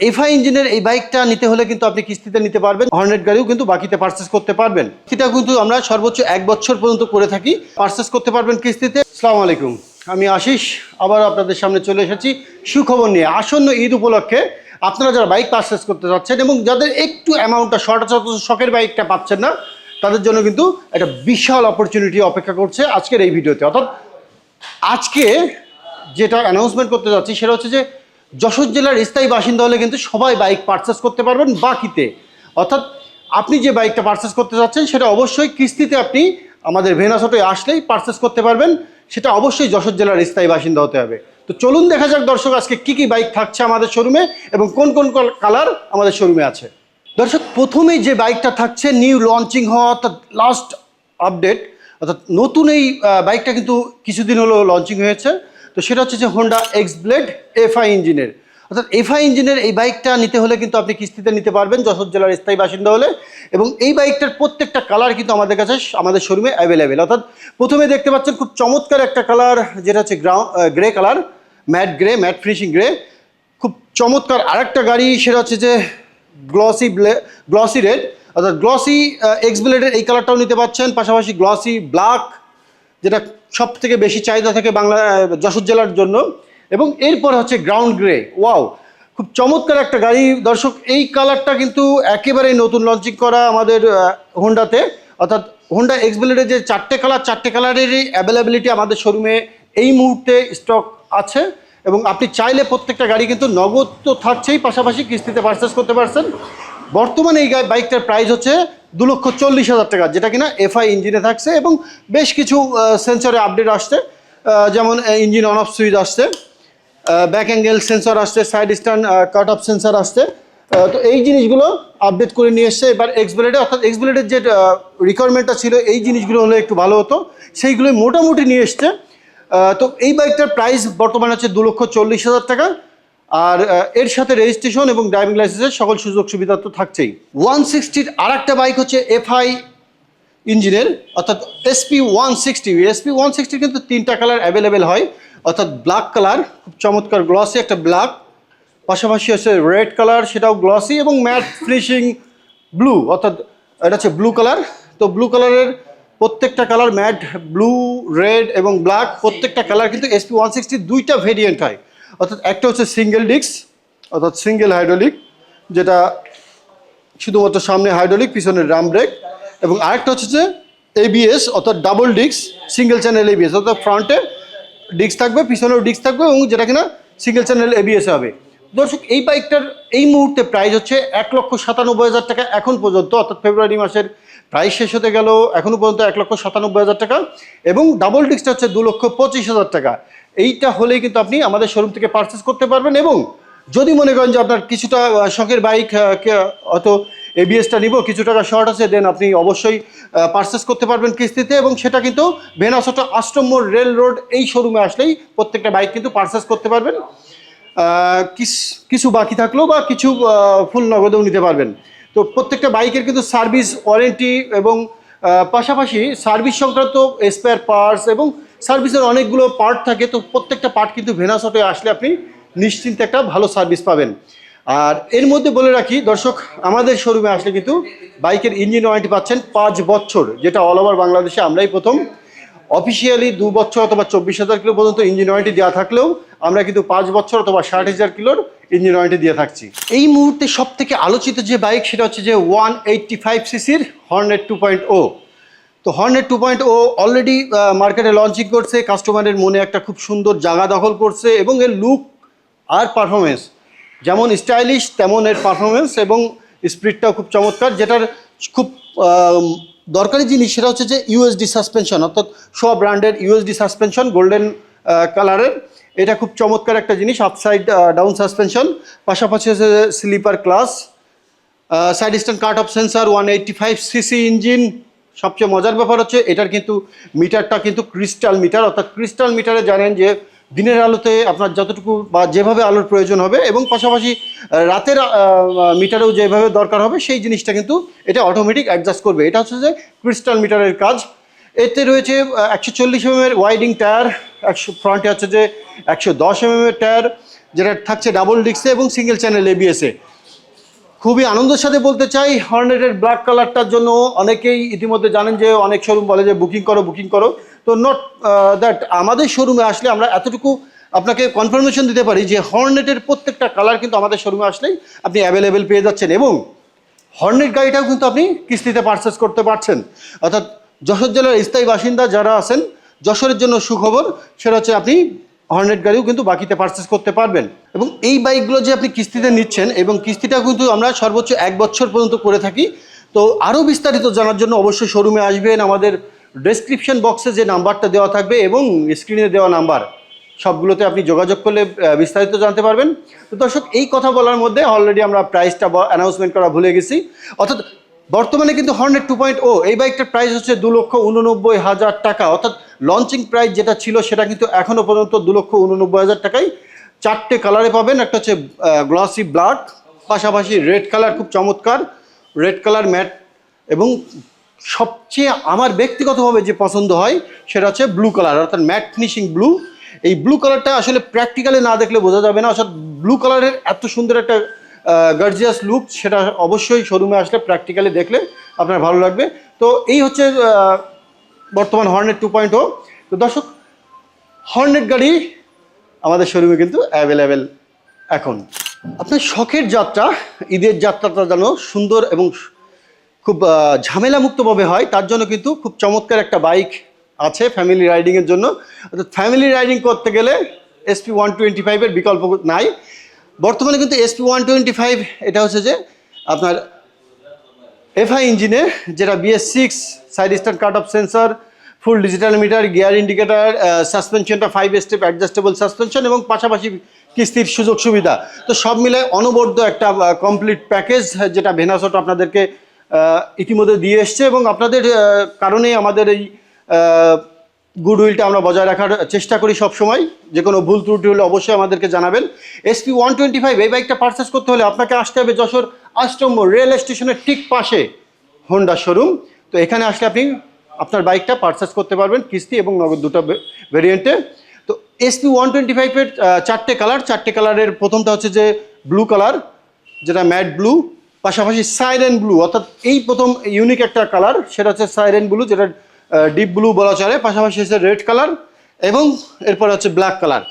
FI ইঞ্জিনের এই বাইকটা নিতে হলে কিন্তু আপনি কিস্তিতে নিতে পারবেন। হর্নেট গাড়িও কিন্তু বাকিতে পারচেস করতে পারবেন। সেটা কিন্তু আমরা সর্বোচ্চ এক বছর পর্যন্ত করে থাকি। পারচেস করতে পারবেন কিস্তিতে। আসসালামু আলাইকুম। আমি আশিস। আবার আপনাদের সামনে চলে এসেছি সুখবর নিয়ে। আসন্ন ঈদ উপলক্ষে আপনারা যারা বাইক পারচেস করতে যাচ্ছেন এবং যাদের একটু অ্যামাউন্টটা শর্ট শখের বাইকটা পাচ্ছেন না, তাদের জন্য কিন্তু একটা বিশাল অপরচুনিটি অপেক্ষা করছে আজকের এই ভিডিওতে। অর্থাৎ আজকে যেটা অ্যানাউন্সমেন্ট করতে যাচ্ছি, সেটা হচ্ছে যে যশোর জেলার স্থায়ী বাসিন্দা হলে কিন্তু সবাই বাইক পারচেস করতে পারবেন বাকিতে। অর্থাৎ আপনি যে বাইকটা পারচেস করতে চাচ্ছেন সেটা অবশ্যই কিস্তিতে আপনি আমাদের ভেনাসোটে আসলেই পারচেস করতে পারবেন। সেটা অবশ্যই যশোর জেলার স্থায়ী বাসিন্দা হতে হবে। তো চলুন দেখা যাক দর্শক, আজকে কী কী বাইক থাকছে আমাদের শোরুমে এবং কোন কোন কালার আমাদের শোরুমে আছে। দর্শক, প্রথমেই যে বাইকটা থাকছে নিউ লঞ্চিং হওয়া অর্থাৎ লাস্ট আপডেট অর্থাৎ নতুন এই বাইকটা কিন্তু কিছুদিন হলো লঞ্চিং হয়েছে। তো সেটা হচ্ছে যে হোন্ডা এক্স ব্লেড এফআই ইঞ্জিনের অর্থাৎ এফআই ইঞ্জিনের এই বাইকটা নিতে হলে কিন্তু আপনি কিস্তিতে নিতে পারবেন, যশোর জেলার স্থায়ী বাসিন্দা হলে। এবং এই বাইকটার প্রত্যেকটা কালার কিন্তু আমাদের কাছে আমাদের শোরুমে অ্যাভেলেবেল অর্থাৎ প্রথমে দেখতে পাচ্ছেন খুব চমৎকার একটা কালার যেটা হচ্ছে grey colour matte grey matte finishing grey খুব চমৎকার আরেকটা গাড়ি, সেটা হচ্ছে যে গ্লসি গ্লসি রেড অর্থাৎ গ্লসি এক্স ব্লেডের এই কালারটাও নিতে পাচ্ছেন। পাশাপাশি গ্লসি ব্ল্যাক যেটা সব থেকে বেশি চাহিদা থাকে বাংলা যশোর জেলার জন্য। এবং এরপর হচ্ছে গ্রাউন্ড গ্রে ওয়াও খুব চমৎকার একটা গাড়ি। দর্শক, এই কালারটা কিন্তু একেবারেই নতুন লঞ্চিং করা আমাদের হোন্ডাতে অর্থাৎ হোন্ডা এক্স ব্লেডের যে চারটে কালার চারটে কালারেরই অ্যাভেলেবিলিটি আমাদের শোরুমে এই মুহূর্তে স্টক আছে। এবং আপনি চাইলে প্রত্যেকটা গাড়ি কিন্তু নগদ তো থাকছেই, পাশাপাশি কিস্তিতে পারচেস করতে পারছেন। বর্তমানে এই বাইকটার প্রাইস হচ্ছে দু লক্ষ চল্লিশ হাজার টাকা, যেটা কিনা এফআই ইঞ্জিনে থাকছে এবং বেশ কিছু সেন্সরে আপডেট আসছে। যেমন ইঞ্জিন অন অফ সুইচ আসছে ব্যাক অ্যাঙ্গেল সেন্সর আসছে side stand cut off sensor আসছে। তো এই জিনিসগুলো আপডেট করে নিয়ে এসছে। এবার এক্সব্লেডে অর্থাৎ এক্সব্লেডের যে রিকোয়ারমেন্টটা ছিল, এই জিনিসগুলো হলে একটু ভালো হতো। সেইগুলোই মোটামুটি নিয়ে এসছে। তো এই বাইকটার প্রাইস বর্তমানে হচ্ছে দু লক্ষ চল্লিশ হাজার টাকা। আর এর সাথে রেজিস্ট্রেশন এবং ড্রাইভিং লাইসেন্সের সকল সুযোগ সুবিধা তো থাকছেই। ওয়ান সিক্সটির আর একটা বাইক হচ্ছে এফআই ইঞ্জিনের অর্থাৎ SP one sixty SP one sixty কিন্তু তিনটা কালার অ্যাভেলেবেল হয়, অর্থাৎ ব্ল্যাক কালার খুব চমৎকার গ্লসি একটা ব্ল্যাক পাশাপাশি হচ্ছে রেড কালার সেটাও গ্লসি এবং ম্যাট ফিনিশিং ব্লু অর্থাৎ এটা হচ্ছে ব্লু কালার তো ব্লু কালারের প্রত্যেকটা কালার ম্যাট ব্লু রেড এবং ব্ল্যাক প্রত্যেকটা কালার কিন্তু এসপি ওয়ান সিক্সটি দুইটা ভেরিয়েন্ট হয়। অর্থাৎ একটা হচ্ছে সিঙ্গেল ডিস্ক অর্থাৎ সিঙ্গেল হাইড্রোলিক যেটা শুধুমাত্র সামনে হাইড্রোলিক পিছনে রাম ব্রেক এবং আরেকটা হচ্ছে এবিএস অর্থাৎ double disc single channel ABS অর্থাৎ ফ্রন্টে ডিস্ক থাকবে, পিছনেও ডিস্ক থাকবে, এবং যেটা কিনা সিঙ্গেল চ্যানেল এবিএস হবে। দর্শক, এই বাইকটার এই মুহূর্তে প্রাইস হচ্ছে এক লক্ষ সাতানব্বই হাজার টাকা এখন পর্যন্ত, অর্থাৎ ফেব্রুয়ারি মাসের প্রাইস শেষ হতে গেল এখনও পর্যন্ত এক লক্ষ সাতানব্বই হাজার টাকা, এবং ডাবল ডিস্কটা হচ্ছে দু লক্ষ পঁচিশ হাজার টাকা। এইটা হলেই কিন্তু আপনি আমাদের শোরুম থেকে পারচেস করতে পারবেন এবং যদি মনে করেন যে আপনার কিছুটা শখের বাইক অত এবিএসটা নিব, কিছু টাকা শর্ট আছে দেন আপনি অবশ্যই পারচেস করতে পারবেন কিস্তিতে এবং সেটা কিন্তু ভেনাসোটা আষ্টম্বর রেল রোড এই শোরুমে আসলেই প্রত্যেকটা বাইক কিন্তু পারচেস করতে পারবেন। কিছু বাকি থাকলেও বা কিছু ফুল নগদেও নিতে পারবেন। তো প্রত্যেকটা বাইকের কিন্তু সার্ভিস ওয়ারেন্টি এবং পাশাপাশি সার্ভিস সংক্রান্ত স্পেয়ার পার্টস এবং সার্ভিসের অনেকগুলো পার্ট থাকে, তো প্রত্যেকটা পার্ট কিন্তু ভেনাসটে আসলে আপনি নিশ্চিন্তে একটা ভালো সার্ভিস পাবেন। আর এর মধ্যে বলে রাখি, দর্শক, আমাদের শোরুমে আসলে কিন্তু বাইকের ইঞ্জিন ওয়ারেন্টি পাচ্ছেন পাঁচ বছর, যেটা অল ওভার বাংলাদেশে আমরাই প্রথম। অফিসিয়ালি দু বছর অথবা চব্বিশ হাজার কিলো পর্যন্ত ইঞ্জিন ওয়ারেন্টি দেওয়া থাকলেও আমরা কিন্তু পাঁচ বছর অথবা ষাট হাজার কিলোর ইঞ্জিন ওয়ারেন্টি দিয়ে থাকছি। এই মুহূর্তে সব থেকে আলোচিত যে বাইক, সেটা হচ্ছে যে ওয়ান এইটটি ফাইভ সিসির হর্নেট টু পয়েন্ট ও তো Hornet two point O already মার্কেটে লঞ্চিং করছে কাস্টমারের মনে একটা খুব সুন্দর জায়গা দখল করছে এবং এর লুক আর পারফরমেন্স যেমন স্টাইলিশ তেমন এর পারফরমেন্স এবং স্পিডটাও খুব চমৎকার, যেটার খুব দরকারি জিনিস সেটা হচ্ছে যে ইউএসডি সাসপেনশন অর্থাৎ সব ব্র্যান্ডের ইউএসডি সাসপেনশন গোল্ডেন কালারের এটা খুব চমৎকার একটা জিনিস আপসাইড ডাউন সাসপেনশন পাশাপাশি হচ্ছে slipper clutch side stand cut off sensor one eighty five CC engine সবচেয়ে মজার ব্যাপার হচ্ছে এটার কিন্তু মিটারটা কিন্তু ক্রিস্টাল মিটার, অর্থাৎ ক্রিস্টাল মিটারে জানেন যে দিনের আলোতে আপনার যতটুকু বা যেভাবে আলোর প্রয়োজন হবে এবং পাশাপাশি রাতের মিটারেও যেভাবে দরকার হবে সেই জিনিসটা কিন্তু এটা অটোমেটিক অ্যাডজাস্ট করবে। এটা হচ্ছে যে ক্রিস্টাল মিটারের কাজ। এতে রয়েছে একশো চল্লিশ এম এর ওয়াইডিং টায়ার একশো ফ্রন্টে হচ্ছে যে একশো দশ এম এর টায়ার যেটা থাকছে ডাবল ডিক্সে এবং সিঙ্গেল চ্যানেল এবিএসে খুবই আনন্দের সাথে বলতে চাই হর্নেটের ব্ল্যাক কালারটার জন্য অনেকেই ইতিমধ্যে জানেন যে অনেক শোরুম বলে যে বুকিং করো বুকিং করো। তো নট দ্যাট আমাদের শোরুমে আসলে আমরা এতটুকু আপনাকে কনফার্মেশন দিতে পারি যে হর্নেটের প্রত্যেকটা কালার কিন্তু আমাদের শোরুমে আসলেই আপনি অ্যাভেলেবেল পেয়ে যাচ্ছেন এবং হর্নেট গাড়িটাও কিন্তু আপনি কিস্তিতে পারচেস করতে পারছেন। অর্থাৎ যশোর জেলার স্থায়ী বাসিন্দা যারা আছেন, যশোরের জন্য সুখবর, সেটা হচ্ছে আপনি হর্নেট গাড়িও কিন্তু বাকিতে পারচেস করতে পারবেন। এবং এই বাইকগুলো যে আপনি কিস্তিতে নিচ্ছেন এবং কিস্তিটা কিন্তু আমরা সর্বোচ্চ এক বছর পর্যন্ত করে থাকি। তো আরও বিস্তারিত জানার জন্য অবশ্যই শোরুমে আসবেন। আমাদের ডেসক্রিপশন বক্সে যে নাম্বারটা দেওয়া থাকবে এবং স্ক্রিনে দেওয়া নাম্বার, সবগুলোতে আপনি যোগাযোগ করলে বিস্তারিত জানতে পারবেন। তো দর্শক, এই কথা বলার মধ্যে অলরেডি আমরা প্রাইসটা অ্যানাউন্সমেন্ট করা ভুলে গেছি। অর্থাৎ বর্তমানে কিন্তু হর্নেট টু পয়েন্ট ও, এই বাইকটার প্রাইস হচ্ছে দু লক্ষ উননব্বই হাজার টাকা। অর্থাৎ লঞ্চিং প্রাইস যেটা ছিল, সেটা কিন্তু এখনও পর্যন্ত দু লক্ষ উননব্বই হাজার টাকায় চারটে কালারে পাবেন। একটা হচ্ছে গ্লসি ব্ল্যাক পাশাপাশি রেড কালার খুব চমৎকার রেড কালার ম্যাট এবং সবচেয়ে আমার ব্যক্তিগতভাবে যে পছন্দ হয়, সেটা হচ্ছে ব্লু কালার অর্থাৎ ম্যাট ফিনিশিং ব্লু এই ব্লু কালারটা আসলে প্র্যাকটিক্যালি না দেখলে বোঝা যাবে না। অর্থাৎ ব্লু কালারের এত সুন্দর একটা গার্জিয়াস লুক সেটা অবশ্যই শোরুমে আসলে প্র্যাকটিক্যালি দেখলে আপনার ভালো লাগবে। তো এই হচ্ছে বর্তমান হর্নেট টু পয়েন্ট তো দর্শক হর্নেট গাড়ি আমাদের শোরুমে কিন্তু অ্যাভেলেবেল এখন। আপনার শখের যাত্রা, ঈদের যাত্রাটা যেন সুন্দর এবং খুব ঝামেলামুক্তভাবে হয়, তার জন্য কিন্তু খুব চমৎকার একটা বাইক আছে ফ্যামিলি রাইডিংয়ের জন্য। ফ্যামিলি রাইডিং করতে গেলে এসপি ওয়ান টোয়েন্টি ফাইভের বিকল্প নাই। বর্তমানে কিন্তু এসপি ওয়ান টোয়েন্টি ফাইভ এটা হচ্ছে যে আপনার এফআই ইঞ্জিনে যেটা BS six side stand cut off sensor full digital meter gear indicator সাসপেনশনটা five step adjustable suspension এবং পাশাপাশি কিস্তির সুযোগ সুবিধা। তো সব মিলে অনবদ্য একটা কমপ্লিট প্যাকেজ যেটা ভেনাসোট আপনাদেরকে ইতিমধ্যে দিয়ে এসছে এবং আপনাদের আহ, কারণেই আমাদের এই গুডউইলটা আমরা বজায় রাখার চেষ্টা করি সব সময় যে কোনো ভুল ত্রুটি হলে অবশ্যই আমাদেরকে জানাবেন। এসপি ওয়ান টোয়েন্টি ফাইভ, এই বাইকটা পারচেস করতে হলে আপনাকে আসতে হবে যশোর আষ্টম্য রেল স্টেশনের ঠিক পাশে হোন্ডা শোরুম তো এখানে আসলে আপনি আপনার বাইকটা পারচেস করতে পারবেন কিস্তি এবং নগদ দুটো ভেরিয়েন্টে তো এসপি ওয়ান টোয়েন্টি ফাইভের চারটে কালার চারটে কালারের প্রথমটা হচ্ছে যে ব্লু কালার যেটা ম্যাট ব্লু পাশাপাশি সাইরেন ব্লু অর্থাৎ এই প্রথম ইউনিক একটা কালার সেটা হচ্ছে সাইরেন ব্লু যেটা ডিপ ব্লু বলা চলে, পাশাপাশি হচ্ছে রেড কালার এবং এরপর হচ্ছে ব্ল্যাক কালার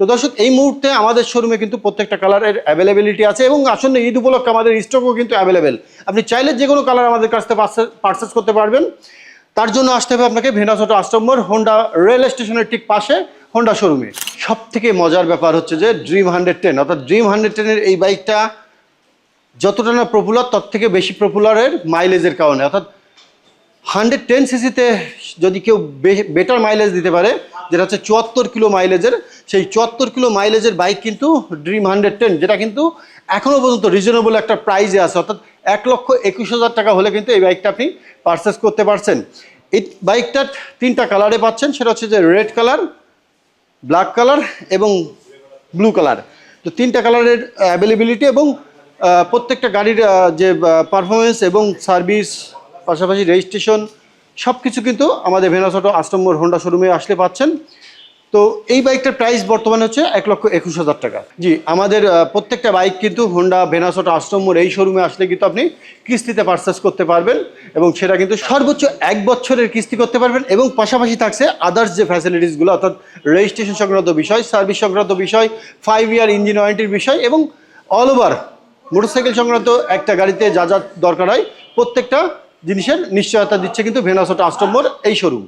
তো দর্শক, এই মুহূর্তে আমাদের শোরুমে কিন্তু প্রত্যেকটা কালারের অ্যাভেলেবিলিটি আছে এবং আসন্ন ঈদ উপলক্ষে আমাদের স্টকও কিন্তু অ্যাভেলেবেল আপনি চাইলে যে কোনো কালার আমাদের কাছ থেকে পারচেস করতে পারবেন। তার জন্য আসতে হবে আপনাকে ভেনাসোটা আষ্টম্বর হোন্ডা রেল স্টেশনের ঠিক পাশে হোন্ডা শোরুমে সব থেকে মজার ব্যাপার হচ্ছে যে ড্রিম হান্ড্রেড টেন অর্থাৎ ড্রিম হান্ড্রেড টেনের এই বাইকটা যতটা না পপুলার তার থেকে বেশি পপুলারের মাইলেজের কারণে। অর্থাৎ হান্ড্রেড টেন সিসিতে যদি কেউ বেটার মাইলেজ দিতে পারে, যেটা হচ্ছে চুয়াত্তর কিলো মাইলেজের সেই চুয়াত্তর কিলো মাইলেজের বাইক কিন্তু ড্রিম হান্ড্রেড টেন, যেটা কিন্তু এখনও পর্যন্ত রিজনেবল একটা প্রাইজে আছে। অর্থাৎ এক লক্ষ একুশ হাজার টাকা হলে কিন্তু এই বাইকটা আপনি পারচেস করতে পারছেন। এই বাইকটার তিনটা কালারে পাচ্ছেন, সেটা হচ্ছে যে রেড কালার ব্ল্যাক কালার এবং ব্লু কালার তো তিনটা কালারের অ্যাভেলেবিলিটি এবং প্রত্যেকটা গাড়ির যে পারফরমেন্স এবং সার্ভিস পাশাপাশি রেজিস্ট্রেশন সব কিছু কিন্তু আমাদের ভেনাসটো আষ্টম্বর হোন্ডা শোরুমে আসলে পাচ্ছেন। তো এই বাইকটার প্রাইস বর্তমানে হচ্ছে এক লক্ষ একুশ হাজার টাকা। জি, আমাদের প্রত্যেকটা বাইক কিন্তু হোন্ডা ভেনাসোটা আষ্টম্বর এই শোরুমে আসলে কিন্তু আপনি কিস্তিতে পারচেস করতে পারবেন এবং সেটা কিন্তু সর্বোচ্চ এক বছরের কিস্তি করতে পারবেন এবং পাশাপাশি থাকছে আদার্স যে ফ্যাসিলিটিসগুলো অর্থাৎ রেজিস্ট্রেশন সংক্রান্ত বিষয় সার্ভিস সংক্রান্ত বিষয় ফাইভ ইয়ার ইঞ্জিন ওয়ারেন্টির বিষয় এবং অল ওভার মোটরসাইকেল সংক্রান্ত একটা গাড়িতে যা যা দরকার হয়, প্রত্যেকটা জিনিসের নিশ্চয়তা দিচ্ছে কিন্তু ভেনাসোটা ট্রান্সফর্মার এই শোরুম